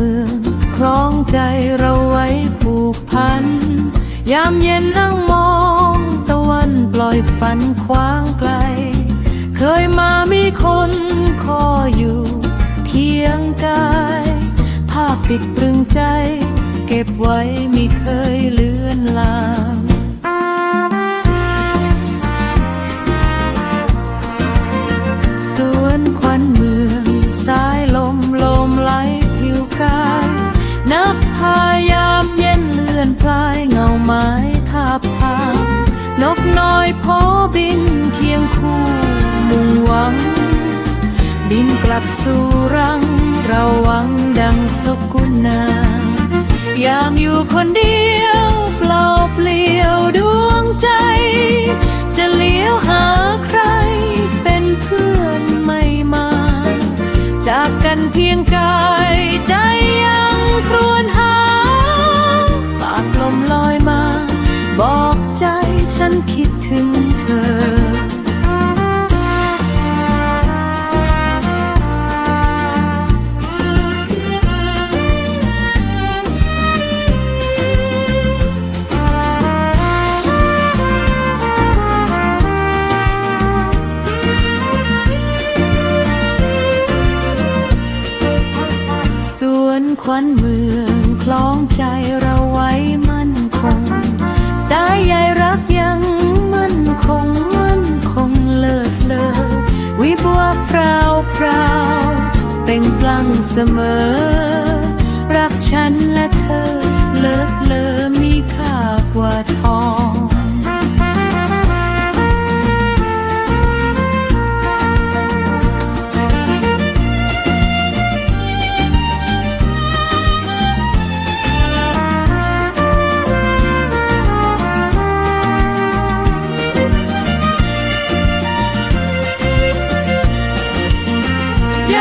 เมืองครองใจเราไว้ผูกพัน ยามเย็นนั่งมองตะวันปล่อยฝันคว้างไกล เคยมามีคนคออยู่เคียงกาย ภาพปิดปรึงใจ เก็บไว้ไม่เคยเลือนลาง กลับสู่รัง เราหวังดังสกุณนายามอยู่คนเดียวเปล่าเปลี่ยวดวงใจ จะเลี้ยวหาใครเป็นเพื่อนไม่มา จากกันเพียงกายใจยังครวญหา ปากลมลอยมา บอกใจฉันคิดถึงเธอ วนควันเมืองคล้องใจเราไว้มั่นคง สายใยรักยังมั่นคงมั่นคงเลิศเลอวิบวับพราวพราวเปล่งปลั่งเสมอ รักฉันและเธอเลิศเลอมีค่ากว่าทอง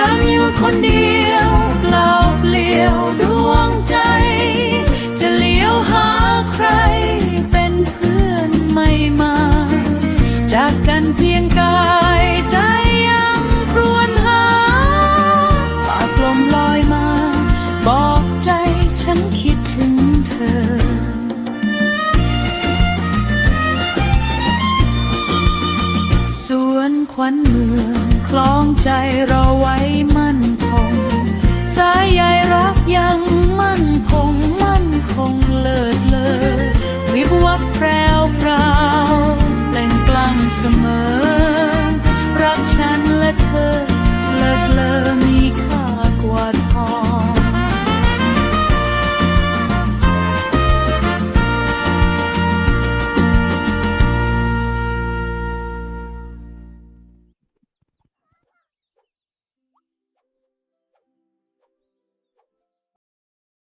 ฉัอยู่คนเดียวเปล่าเปลี่ยวดวงใจ จะเลี้ยวหาใครเป็นเพื่อนไม่มา จากกันเพียงกายใจยังครวนหาฝากลมลอยมา บอกใจฉันคิดถึงเธอสวนขวัญเมือง คล้องใจเราไว้มั่นคง